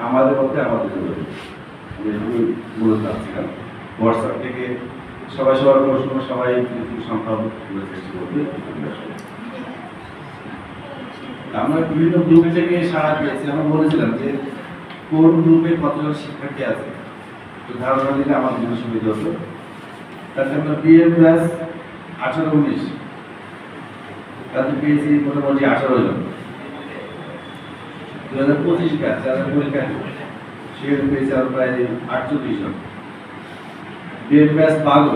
আমাদের মধ্যে আমাদের হোয়াটসঅ্যাপ থেকে সবাই সবার প্রশ্ন, সবাই করবে। আমরা বিভিন্ন গ্রুপ থেকে সাড়া পেয়েছি। আমরা বলেছিলাম যে কোন গ্রুপে কতজন শিক্ষার্থী আছে? ধারণা দিলে আমার জন্য সুবিধা হতো। তাতে আমরা বিএ প্লাস আঠারো উনিশ। তাতে পেয়েছি মোটামুটি আঠারো জন। দু হাজার পঁচিশ ব্যাচ যারা পরীক্ষা সেখানে পেয়েছি আমরা প্রায় আটচল্লিশ জন। বিএ ব্যাচ বারো,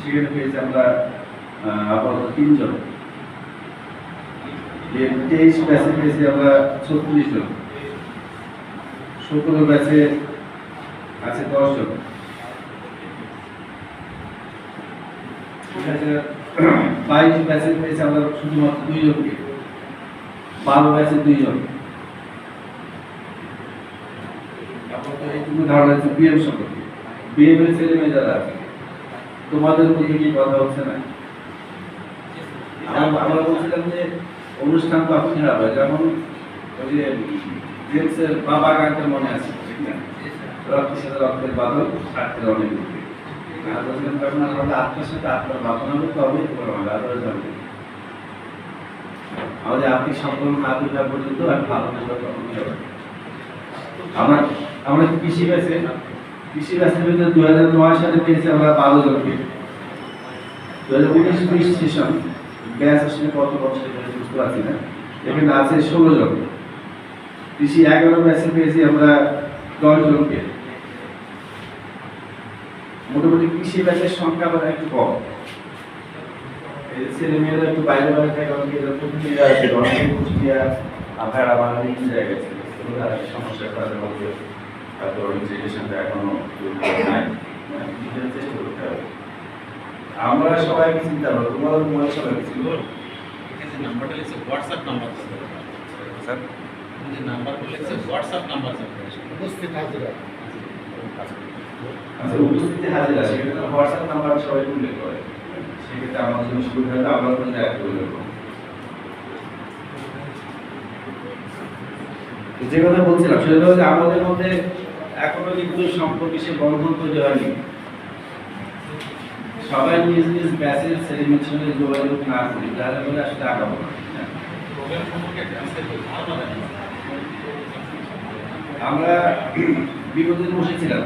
সেখানে পেয়েছি আমরা আপাতত তিনজন তেইশ ব্যাচে পেয়েছি আমরা ছত্রিশ জন। সতেরো ব্যাচে আছে দশ জন ঠিক বাইশ ব্যাচে পেয়েছি আমরা শুধুমাত্র দুইজনকে। বারো দুইজন। তো এইটুকু ধারণা হচ্ছে বিএম সম্পর্কে। ছেলে মেয়ে যারা আছে, তোমাদের মধ্যে কি কথা হচ্ছে না? আমরা বলছিলাম যে অনুষ্ঠান তখনই হবে যেমন ওই যে জেমসের বাবা গানটা মনে আছে রক্তের সাথে রক্তের বাদল স্বার্থের অনেক আর আমাদের আত্মার আত্মার আর ভালো আমরা কৃষি নয় সালে পেয়েছি আমরা বারো জনকে। উনিশ কত বছর বুঝতে না? আছে ষোলো জন কৃষি এগারো ব্যাচে পেয়েছি আমরা দশ জনকে। মোটামুটি কৃষি ব্যাচের সংখ্যা আবার একটু কম। এই ছেলে মেয়েরা একটু বাইরে বাইরে থাকে অনেকে প্রতিক্রিয়া আছে অনেকে ভেড়া বাঙালি জায়গায় ছিল একটা সমস্যা তাদের মধ্যে ইন্টিগ্রেশনটা এখনও নাই। নিজের চেষ্টা করতে হবে। আমরা সবাই চিন্তা করব তোমার তোমার সবাই এখানে নাম্বারটা লিখছে হোয়াটসঅ্যাপ নাম্বার স্যার? যে নাম্বারটা লিখছে হোয়াটসঅ্যাপ নাম্বার উপস্থিত হাজিরা। আচ্ছা উপস্থিতি হাজির আছে সেক্ষেত্রে হোয়াটসঅ্যাপ নাম্বার সবাই উল্লেখ করে। সেক্ষেত্রে আমাদের জন্য সুবিধা হলে আমরা কোনো উল্লেখ করব তো যে কথা বলছিলাম, সেটা হচ্ছে আমাদের মধ্যে এখনও কিন্তু সম্পর্কে সে বন্ধন তৈরি হয়নি? সবাই নিজ নিজ ব্যাচের ছেলেমেয়ের সঙ্গে যোগাযোগ না করি তাহলে বলে আসলে আগাবো করে আমরা বিপদের মধ্যে ছিলাম